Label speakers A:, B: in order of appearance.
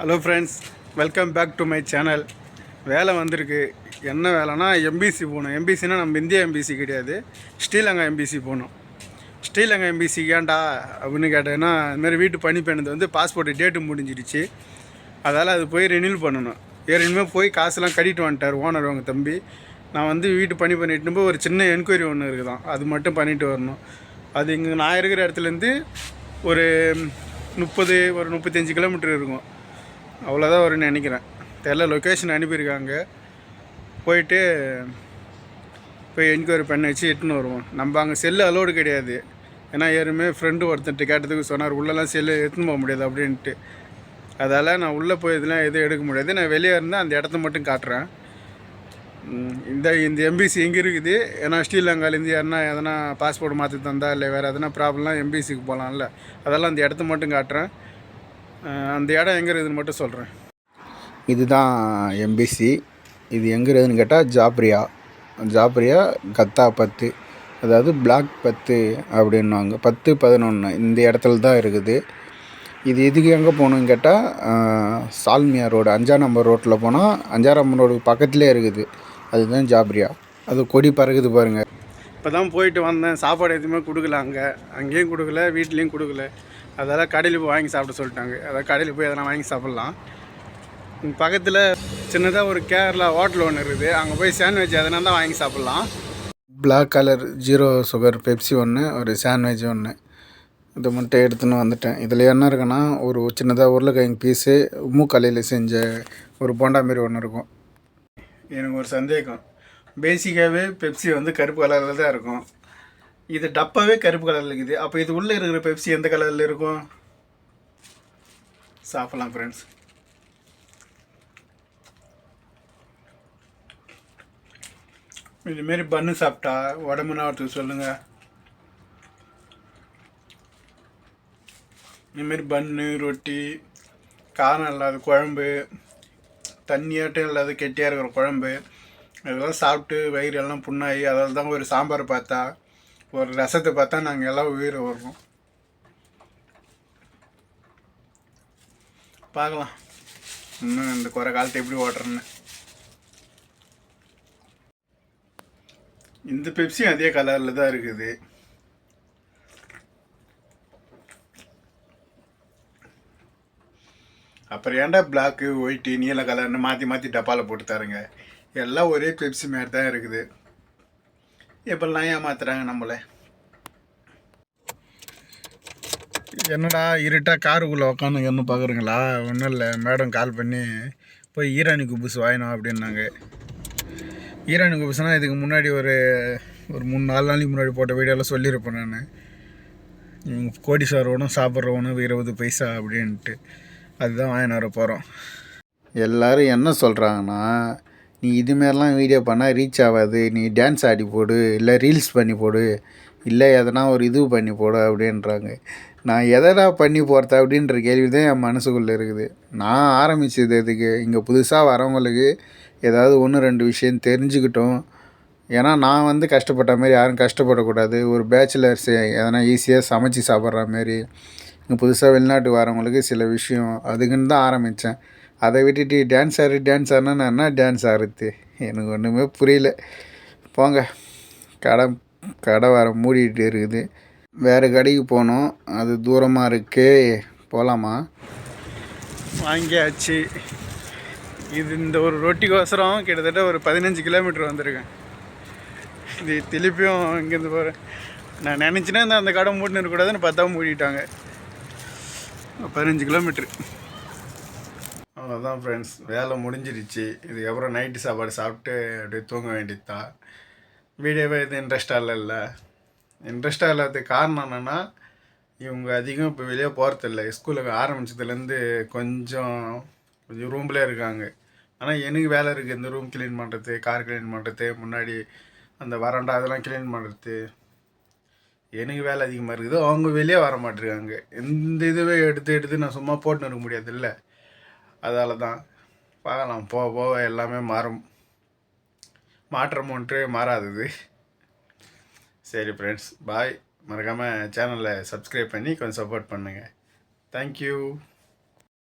A: Hello friends welcome back to my channel வேலை வந்திருக்கு. என்ன வேலைனா எம்பிசி போகணும். எம்பிசினா நம்ம இந்தியா எம்பிசி கிடையாது. ஸ்ரீலங்கா எம்பிசி போகணும். ஸ்ரீலங்கா எம்பிசி ஏன்டா அப்படின்னு கேட்டேன்னா இதுமாதிரி வீட்டு பணி பெண்ணது வந்து பாஸ்போர்ட் டேட்டு முடிஞ்சிடுச்சு. அதால் அது போய் ரினியூல் பண்ணணும். ஏற்கனவே போய் காசுலாம் கட்டிட்டு வந்துட்டார் ஓனர் அவங்க தம்பி. நான் வந்து வீட்டு பணி பண்ணிட்டு போய் ஒரு சின்ன என்கொயரி ஒன்று இருக்குதான். அது மட்டும் பண்ணிட்டு வரணும். அது இங்கே நான் இருக்கிற இடத்துலேருந்து ஒரு முப்பது ஒரு முப்பத்தஞ்சு கிலோமீட்டர் இருக்கும். அவ்வளோதான் வரும்னு நினைக்கிறேன். தெரில லொக்கேஷன் அனுப்பியிருக்காங்க. போயிட்டு போய் என்கொயரி பண்ண வச்சு எட்டுன்னு வருவோம். நம்ம அங்கே செல்லு அலோடு கிடையாது. ஏன்னா யாருமே ஃப்ரெண்டு ஒருத்தன்ட்டு கேட்டதுக்கு சொன்னார் உள்ளெல்லாம் செல்லு எடுத்துன்னு போக முடியாது அப்படின்ட்டு. அதால் நான் உள்ளே போய் இதெல்லாம் எதுவும் எடுக்க முடியாது. நான் வெளியே இருந்தால் அந்த இடத்த மட்டும் காட்டுறேன். இந்த இந்த எம்பிசி எங்கே இருக்குது. ஏன்னா ஸ்ரீலங்காலேருந்து யாருன்னா எதனா பாஸ்போர்ட் மாற்றி தந்தா இல்லை வேறு எதனா ப்ராப்ளம்லாம் எம்பிசிக்கு போகலாம்ல அதெல்லாம் அந்த இடத்த மட்டும் காட்டுறேன். அந்த இடம் எங்கே இருக்குதுன்னு மட்டும் சொல்கிறேன்.
B: இதுதான் எம்பிசி இது எங்கே இருக்குதுன்னு கேட்டால் ஜாப்ரியா. ஜாப்ரியா கத்தா பத்து. அதாவது பிளாக் பத்து அப்படின்வாங்க பத்து பதினொன்று இந்த இடத்துல தான் இருக்குது. இது எதுக்கு எங்கே போகணுன்னு கேட்டால் சால்மியா ரோடு. அஞ்சாம் நம்பர் ரோட்டில் போனால் அஞ்சாம் நம்பர் ரோடு பக்கத்துலேயே இருக்குது. அதுதான் ஜாப்ரியா. அது கொடி பறக்குது பாருங்கள்
A: இப்போ தான் போயிட்டு வந்தேன். சாப்பாடு எதுவுமே கொடுக்கல அங்கே. அங்கேயும் கொடுக்கல வீட்லேயும் கொடுக்கல. அதால் கடையில் போய் வாங்கி சாப்பிட சொல்லிட்டாங்க. அதாவது கடையில் போய் எதனா வாங்கி சாப்பிட்லாம். பக்கத்தில் சின்னதாக ஒரு கேரளா ஹோட்டல் ஒன்று இருக்குது. அங்கே போய் சாண்ட்விச் எதனா தான் வாங்கி சாப்பிட்லாம்.
B: Black colour zero sugar Pepsi ஒன்று ஒரு சாண்ட்விச் ஒன்று இது மட்டும் எடுத்துன்னு வந்துட்டேன். இதில் என்ன இருக்குன்னா ஒரு சின்னதாக உருளைக்கிழங்கு பீஸு மூக்கலையில் செஞ்ச ஒரு போண்டா மாரி ஒன்று இருக்கும்.
A: எனக்கு ஒரு சந்தேகம். பேசிக்காகவே பெப்சி வந்து கருப்பு கலரில் தான் இருக்கும். இது டப்பாவே கருப்பு கலரில் இருக்குது. அப்போ இது உள்ளே இருக்கிற பெப்சி எந்த கலரில் இருக்கும்? சாப்பிட்லாம் ஃப்ரெண்ட்ஸ் இதுமாரி பன்னு சாப்பிட்டா உடம்பு ஒருத்தர் சொல்லுங்கள் இதுமாரி பன்னு ரொட்டி காரம் இல்லாத குழம்பு தண்ணியாட்டம் இல்லாத கெட்டியாக இருக்கிற குழம்பு இதெல்லாம் சாப்பிட்டு வயிறு எல்லாம் புண்ணாகி அதில் தான் ஒரு சாம்பார் பார்த்தா ஒரு ரசத்தை பார்த்தா நாங்கள் எல்லாம் உயிர் வருவோம் பார்க்கலாம். இன்னும் இந்த குறை காலத்தை எப்படி ஓட்டுறேன்னு இந்த பெப்சியும் அதே கலரில் தான் இருக்குது. அப்புறம் ஏன்டா பிளாக்கு ஒயிட்டு நீல கலர்னு மாற்றி மாற்றி டப்பாவில் போட்டு தருங்க. எல்லாம் ஒரே பெப்சி மாதிரி தான் இருக்குது. எப்பெல்லாம் ஏமாத்துறாங்க நம்மளை? என்னடா இருட்டா காருக்குள்ளே உக்காந்து என்ன பார்க்குறீங்களா ஒன்றும் இல்லை மேடம் கால் பண்ணி போய் ஈரானி குபுஸ் வாங்கினோம் அப்படின்னாங்க. ஈரானி குபுஸ்னால் இதுக்கு முன்னாடி ஒரு ஒரு மூணு நாலு நாளைக்கு முன்னாடி போட்ட வீடியோவில் சொல்லியிருப்பேன் நான். இவங்க கோடீஸ்வரவனும் சாப்பிட்றவனும் இருபது பைசா அப்படின்ட்டு. அதுதான் வாங்கின வர போகிறோம்
B: எல்லோரும் என்ன சொல்கிறாங்கன்னா நீ இதுமாரிலாம் வீடியோ பண்ணால் ரீச் ஆகாது. நீ டான்ஸ் ஆடி போடு இல்லை ரீல்ஸ் பண்ணி போடு இல்லை எதனா ஒரு இது பண்ணி போடு அப்படின்றாங்க. நான் எதனா பண்ணி போகிறது அப்படின்ற கேள்வி தான் என் மனசுக்குள்ளே இருக்குது. நான் ஆரம்பிச்சது அதுக்கு இங்கே புதுசாக வரவங்களுக்கு ஏதாவது ஒன்று ரெண்டு விஷயம் தெரிஞ்சுக்கிட்டோம். ஏன்னா நான் வந்து கஷ்டப்பட்ட மாதிரி யாரும் கஷ்டப்படக்கூடாது. ஒரு பேச்சுலர்ஸ் எதனா ஈஸியாக சமைச்சு சாப்பிட்ற மாரி இங்கே புதுசாக வெளிநாட்டு வரவங்களுக்கு சில விஷயம் அதுக்குன்னு தான் ஆரம்பித்தேன் அதை விட்டுட்டு டான்ஸ் ஆடு டான்ஸ் ஆடினா நான் என்ன டான்ஸ் ஆடுறது எனக்கு ஒன்றுமே புரியல. போங்க. கடை கடை வர மூடிட்டு இருக்குது. வேறு கடைக்கு போகணும் அது தூரமாக இருக்கே. போகலாமா
A: வாங்கியாச்சு. இது இந்த ஒரு ரொட்டிக்கோசரம் கிட்டத்தட்ட ஒரு பதினஞ்சு கிலோமீட்டர் வந்திருக்கேன். இது திருப்பியும் இங்கேருந்து போகிறேன் நான் நினச்சினா இந்த அந்த கடை மூடினு இருக்கக்கூடாதுன்னு பார்த்தா மூடிட்டாங்க. பதினஞ்சு கிலோமீட்ரு அவ்வளோதான் ஃப்ரெண்ட்ஸ் வேலை முடிஞ்சிருச்சு. இதுக்கப்புறம் நைட்டு சாப்பாடு சாப்பிட்டு அப்படியே தூங்க வேண்டியதுதான் வீடியோவே இது இன்ட்ரெஸ்டாக இல்லை இன்ட்ரெஸ்டாக இல்லாததுக்கு காரணம் என்னென்னா இவங்க அதிகம் இப்போ வெளியே போகிறதில்ல ஸ்கூலுக்கு ஆரம்பிச்சதுலேருந்து கொஞ்சம் கொஞ்சம் ரூம்லேயே இருக்காங்க. ஆனால் எனக்கு வேலை இருக்குது இந்த ரூம் க்ளீன் பண்ணுறது கார் க்ளீன் பண்ணுறது முன்னாடி அந்த வரண்டா அதெல்லாம் க்ளீன் பண்ணுறது எனக்கு வேலை அதிகமாக இருக்குது. அவங்க வெளியே வர மாட்டேருக்காங்க. இந்த இதுவே எடுத்து எடுத்து நான் சும்மா போட்டுன்னு இருக்க முடியாது இல்லை அதால் தான் பார்க்கலாம் போக போக எல்லாமே மாறும். மாற்றம் ஒன்று மாறாதது. சரி ஃப்ரெண்ட்ஸ் பாய் மறக்காமல் சேனலை சப்ஸ்கிரைப் பண்ணி கொஞ்சம் சப்போர்ட் பண்ணுங்கள் தேங்க்யூ